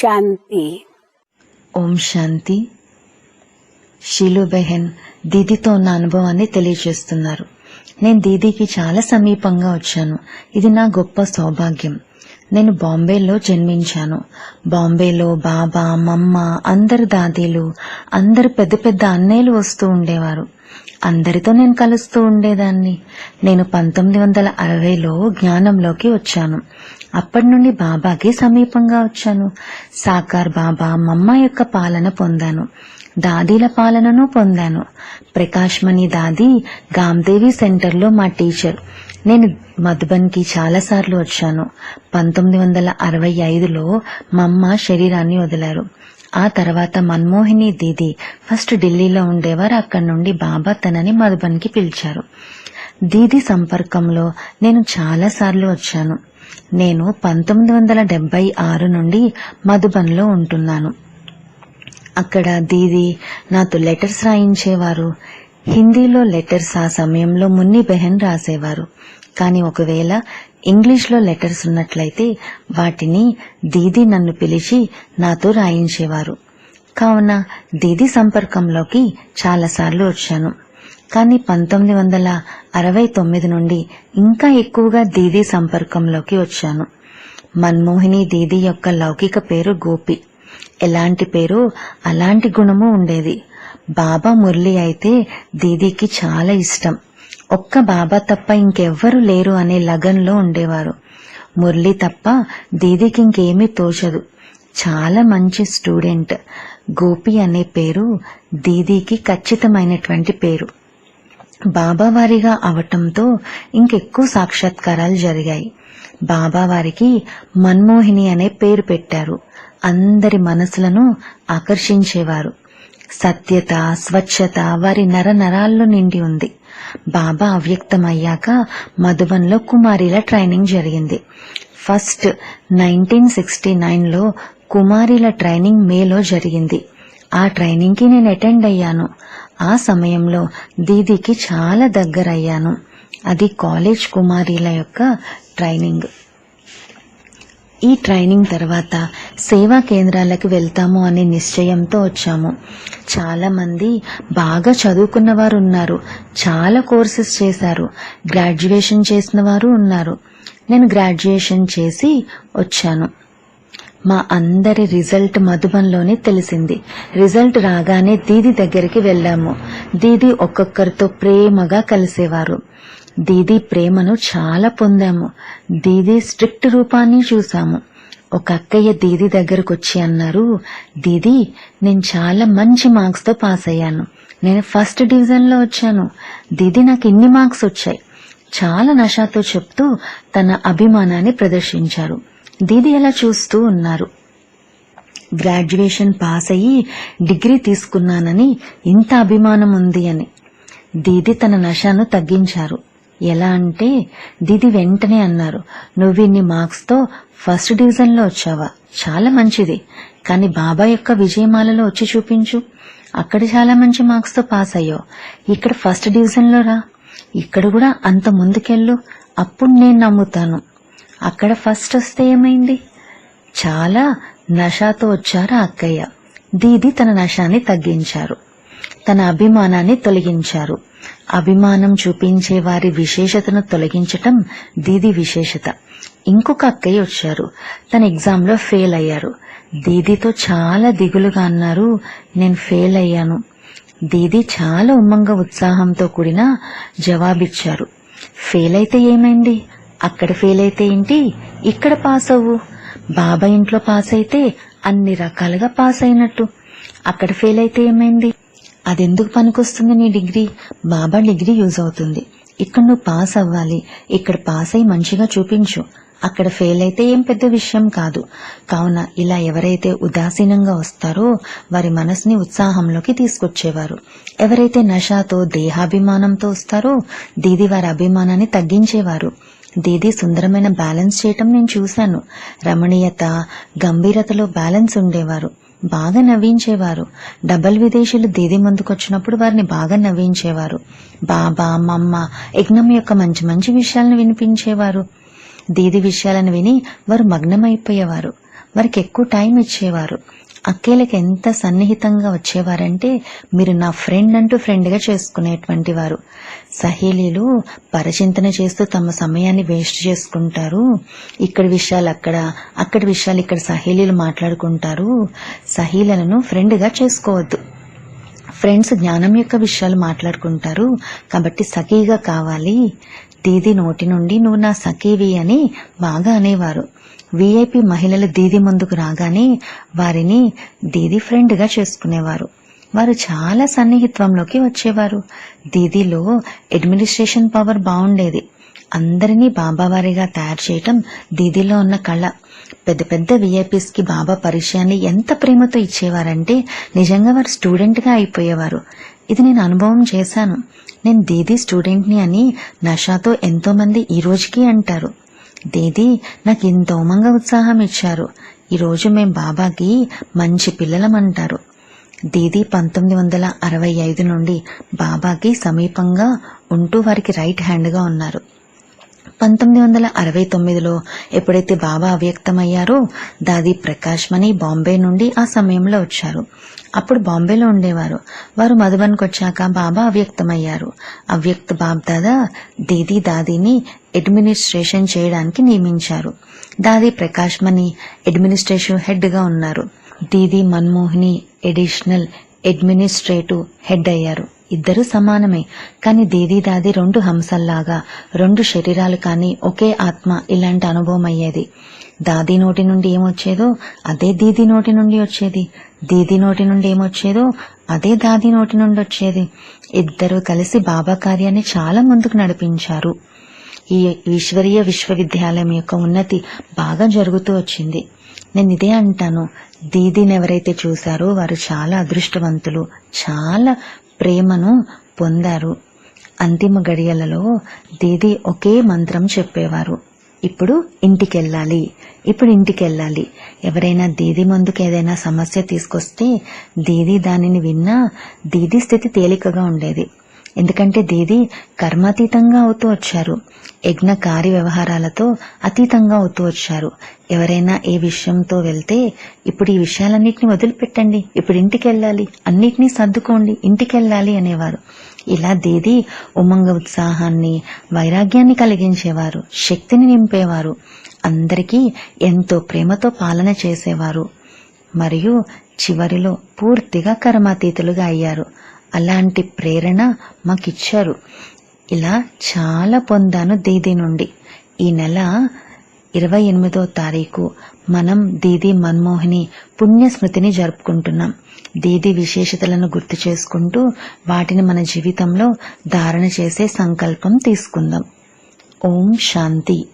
శాంతి. ఓం శాంతి. షీలు బెహెన్ దీదీతో ఉన్న అనుభవాన్ని తెలియజేస్తున్నారు. నేను దీదీకి చాలా సమీపంగా వచ్చాను. ఇది నా గొప్ప సౌభాగ్యం. నేను బాంబేలో జన్మించాను. బాంబేలో బాబా మమ్మ అందరు దాదీలు అందరు పెద్ద పెద్ద అన్నయ్యలు వస్తూ ఉండేవారు. అందరితో నేను కలుస్తూ ఉండేదాన్ని. నేను పంతొమ్మిది వందల అరవైలో జ్ఞానంలోకి వచ్చాను. అప్పటి నుండి బాబాకి సమీపంగా వచ్చాను. సాకార్ బాబా మమ్మ యొక్క పాలన పొందాను. దాదీల పాలనను పొందాను. ప్రకాష్మణి దాది గాంధేవి సెంటర్లో మా టీచర్. నేను మధుబన్కి చాలాసార్లు వచ్చాను. పంతొమ్మిది వందల అరవై ఐదులో మమ్మ శరీరాన్ని వదిలారు. ఆ తర్వాత మన్మోహిని దీది ఫస్ట్ ఢిల్లీలో ఉండేవారు. అక్కడి నుండి బాబా తనని మధుబన్కి పిలిచారు. దీది సంపర్కంలో నేను చాలా సార్లు వచ్చాను. నేను పంతొమ్మిది వందల డెబ్బై ఆరు నుండి మధుబన్లో ఉంటున్నాను. అక్కడ దీది నాతో లెటర్స్ రాయించేవారు. హిందీలో లెటర్స్ ఆ సమయంలో మున్ని బెహన్ రాసేవారు. కానీ ఒకవేళ ఇంగ్లీష్లో లెటర్స్ ఉన్నట్లయితే వాటిని దీది నన్ను పిలిచి నాతో రాయించేవారు. కావున దీది సంపర్కంలోకి చాలాసార్లు వచ్చాను. కానీ పంతొమ్మిది వందల అరవై తొమ్మిది నుండి ఇంకా ఎక్కువగా దీది సంపర్కంలోకి వచ్చాను. మన్మోహిని దీది యొక్క లౌకిక పేరు గోపి. ఎలాంటి పేరు అలాంటి గుణము ఉండేది. బాబా మురళి అయితే దీదీకి చాలా ఇష్టం. ఒక్క బాబా తప్ప ఇంకెవ్వరు లేరు అనే లగన్లో ఉండేవారు. మురళి తప్ప దీదీకి ఇంకేమీ తోచదు. చాలా మంచి స్టూడెంట్. గోపి అనే పేరు దీదీకి ఖచ్చితమైనటువంటి పేరు. బాబావారిగా అవటంతో ఇంకెక్కువ సాక్షాత్కారాలు జరిగాయి. బాబావారికి మన్మోహిని అనే పేరు పెట్టారు. అందరి మనసులను ఆకర్షించేవారు. సత్యత స్వచ్ఛత వారి నర నరాల్లో నిండి ఉంది. బాబా అవ్యక్తమయ్యాక మధుబన్లో కుమారిల ట్రైనింగ్ జరిగింది. ఫస్ట్ నైన్టీన్ సిక్స్టీ నైన్లో కుమారిల ట్రైనింగ్ మేలో జరిగింది. ఆ ట్రైనింగ్కి నేను అటెండ్ అయ్యాను. ఆ సమయంలో దీదీకి చాలా దగ్గరయ్యాను. అది కాలేజ్ కుమారిల యొక్క ట్రైనింగ్. ఈ ట్రైనింగ్ తర్వాత సేవా కేంద్రాలకు వెళ్తాము అనే నిశ్చయంతో వచ్చాము. చాలా మంది బాగా చదువుకున్న వారు ఉన్నారు. చాలా కోర్సెస్ చేశారు. గ్రాడ్యుయేషన్ చేసిన వారు ఉన్నారు. నేను గ్రాడ్యుయేషన్ చేసి వచ్చాను. మా అందరి రిజల్ట్ మధుబన్లోనే తెలిసింది. రిజల్ట్ రాగానే దీది దగ్గరికి వెళ్ళాము. దీది ఒక్కొక్కరితో ప్రేమగా కలిసేవారు. దీది ప్రేమను చాలా పొందాము. దీది స్ట్రిక్ట్ రూపాన్ని చూసాము ఒక అక్కయ్య దీది దగ్గరకొచ్చి అన్నారు దీది నేను చాలా మంచి మార్క్స్తో పాస్ అయ్యాను నేను ఫస్ట్ డివిజన్లో వచ్చాను. దీది నాకు ఇన్ని మార్క్స్ వచ్చాయి. చాలా నషాతో చెప్తూ తన అభిమానాన్ని ప్రదర్శించారు. దీది అలా చూస్తూ ఉన్నారు. గ్రాడ్యుయేషన్ పాస్ అయ్యి డిగ్రీ తీసుకున్నానని ఇంత అభిమానం ఉంది అని. దీది తన నషాను తగ్గించారు. ఎలా అంటే? దీది వెంటనే అన్నారు. నువ్వు ఇన్ని మార్క్స్తో ఫస్ట్ డివిజన్లో వచ్చావా? చాలా మంచిది. కానీ బాబా యొక్క విజయమాలలో వచ్చి చూపించు. అక్కడ చాలా మంచి మార్క్స్తో పాస్ అయ్యావు. ఇక్కడ ఫస్ట్ డివిజన్లో రా. ఇక్కడ కూడా అంత ముందుకెళ్ళు. అప్పుడు నేను నమ్ముతాను. అక్కడ ఫస్ట్ వస్తే ఏమైంది? చాలా నషాతో వచ్చారు ఆ అక్కయ్య? దీది తన నషాన్ని తగ్గించారు. తన అభిమానాన్ని తొలగించారు. అభిమానం చూపించే వారి విశేషతను తొలగించటం దీది విశేషత. ఇంకొక అక్కయ్య వచ్చారు. తన ఎగ్జామ్లో ఫెయిల్ అయ్యారు. దీదీతో చాలా దిగులుగా అన్నారు నేను ఫెయిల్ అయ్యాను. దీదీ చాలా ఉమ్మంగా ఉత్సాహంతో కూడిన జవాబిచ్చారు. ఫెయిల్ అయితే ఏమైంది? అక్కడ ఫెయిల్ అయితే ఏంటి? ఇక్కడ పాస్ అవ్వు. బాబా ఇంట్లో పాస్ అయితే అన్ని రకాలుగా పాస్ అయినట్టు. అక్కడ ఫెయిల్ అయితే ఏమైంది? అదెందుకు పనికొస్తుంది నీ డిగ్రీ? బాబా డిగ్రీ యూజ్ అవుతుంది. ఇక్కడ నువ్వు పాస్ అవ్వాలి. ఇక్కడ పాస్ అయి మంచిగా చూపించు. అక్కడ ఫెయిల్ అయితే ఏం పెద్ద విషయం కాదు. కావున ఇలా ఎవరైతే ఉదాసీనంగా వస్తారో వారి మనసుని ఉత్సాహంలోకి తీసుకొచ్చేవారు. ఎవరైతే నషాతో దేహాభిమానంతో వస్తారో దీది వారి అభిమానాన్ని తగ్గించేవారు. దీది సుందరమైన బ్యాలెన్స్ చేయటం నేను చూశాను. రమణీయత గంభీరతలో బ్యాలెన్స్ ఉండేవారు. బాగా నవ్వించేవారు. డబల్ విదేశీయులు దీది ముందుకొచ్చినప్పుడు వారిని బాగా నవ్వించేవారు. బాబా మమ్మ యజ్ఞం యొక్క మంచి మంచి విషయాలను వినిపించేవారు. దీది విషయాలను విని వారు మగ్నమైపోయేవారు. వారికి ఎక్కువ టైం ఇచ్చేవారు. అక్కేలకి ఎంత సన్నిహితంగా వచ్చేవారంటే మీరు నా ఫ్రెండ్ అంటూ ఫ్రెండ్గా చేసుకునేటువంటి వారు. సహేలీలు పరచింతన చేస్తూ తమ సమయాన్ని వేస్ట్ చేసుకుంటారు. ఇక్కడ విషయాలు అక్కడ అక్కడ విషయాలు ఇక్కడ సహేలీలు మాట్లాడుకుంటారు. సహీలను ఫ్రెండ్గా చేసుకోవద్దు. ఫ్రెండ్స్ జ్ఞానం యొక్క విషయాలు మాట్లాడుకుంటారు. కాబట్టి సఖీగా కావాలి. దీది నోటి నుండి నువ్వు నా సఖీవి అని బాగా అనేవారు. వీఐపీ మహిళల దీది ముందుకు రాగానే వారిని దీది ఫ్రెండ్గా చేసుకునేవారు. వారు చాలా సన్నిహిత్వంలోకి వచ్చేవారు. దీదిలో అడ్మినిస్ట్రేషన్ పవర్ బాగుండేది అందరినీ బాబావారిగా తయారు చేయటం దీదిలో ఉన్న కళ. పెద్ద పెద్ద విఐపీస్కి బాబా పరిచయాన్ని ఎంత ప్రేమతో ఇచ్చేవారంటే నిజంగా వారు స్టూడెంట్గా అయిపోయేవారు. ఇది నేను అనుభవం చేశాను. నేను దీది స్టూడెంట్ని అని నషాతో ఎంతో మంది ఈ రోజుకి అంటారు. దీది నాకు ఇంత ఉత్సాహం ఇచ్చారు ఈరోజు మేం బాబాకి మంచి పిల్లలమంటారు. దీది పంతొమ్మిది వందల అరవై ఐదు నుండి బాబాకి సమీపంగా ఉంటూ వారికి రైట్ హ్యాండ్గా ఉన్నారు. పంతొమ్మిది వందల అరవై తొమ్మిదిలో ఎప్పుడైతే బాబా అవ్యక్తమయ్యారో దాది ప్రకాష్ మణి బాంబే నుండి ఆ సమయంలో వచ్చారు. అప్పుడు బాంబేలో ఉండేవారు. వారు మధుబన్కి వచ్చాక బాబా అవ్యక్తమయ్యారు. అవ్యక్త బాబ్ దాదా దీదీ దాదీని అడ్మినిస్ట్రేషన్ చేయడానికి నియమించారు. దాది ప్రకాష్ మణి అడ్మినిస్ట్రేషన్ హెడ్గా ఉన్నారు. Didi Manmohini additional administrative head అయ్యారు. ఇద్దరు సమానమే. కానీ దీది దాది రెండు హంసల్లాగా రెండు శరీరాలు కానీ ఒకే ఆత్మ ఇలాంటి అనుభవం అయ్యేది దాది నోటి నుండి ఏమొచ్చేదో అదే దీది నోటి నుండి వచ్చేది. దీది నోటి నుండి ఏమొచ్చేదో అదే దాది నోటి నుండి వచ్చేది. ఇద్దరూ కలిసి బాబా కార్యాన్ని చాలా ముందుకు నడిపించారు. ఈ ఈశ్వరీయ విశ్వవిద్యాలయం యొక్క ఉన్నతి బాగా జరుగుతూ వచ్చింది. నేను ఇదే అంటాను. దీదీని ఎవరైతే చూశారో వారు చాలా అదృష్టవంతులు చాలా ప్రేమను పొందారు. అంతిమ గడియలలో దీది ఒకే మంత్రం చెప్పేవారు. ఇప్పుడు ఇంటికెళ్ళాలి. ఇప్పుడు ఇంటికెళ్ళాలి. ఎవరైనా దీది ముందుకు ఏదైనా సమస్య తీసుకొస్తే దీది దానిని విన్నా దీది స్థితి తేలికగా ఉండేది. ఎందుకంటే దీది కర్మాతీతంగా అవుతూ వచ్చారు. యజ్ఞ కార్య వ్యవహారాలతో అతీతంగా అవుతూ వచ్చారు. ఎవరైనా ఏ విషయంతో వెళ్తే ఇప్పుడు ఈ విషయాలన్నిటిని వదిలిపెట్టండి ఇప్పుడు ఇంటికి వెళ్ళాలి అన్నిటినీ సర్దుకోండి ఇంటికి వెళ్ళాలి అనేవారు. ఇలా దీది ఉమంగ ఉత్సాహాన్ని వైరాగ్యాన్ని కలిగించేవారు శక్తిని నింపేవారు. అందరికీ ఎంతో ప్రేమతో పాలన చేసేవారు. మరియు చివరిలో పూర్తిగా కర్మాతీతులుగా అయ్యారు. అలాంటి ప్రేరణ మాకిచ్చారు. ఇలా చాలా పొందాను దీదీ నుండి. ఈ నెల ఇరవై ఎనిమిదో తారీఖు మనం దీదీ మన్మోహిని పుణ్య స్మృతిని జరుపుకుంటున్నాం. దీది విశేషతలను గుర్తు చేసుకుంటూ వాటిని మన జీవితంలో ధారణ చేసే సంకల్పం తీసుకుందాం. ఓం శాంతి.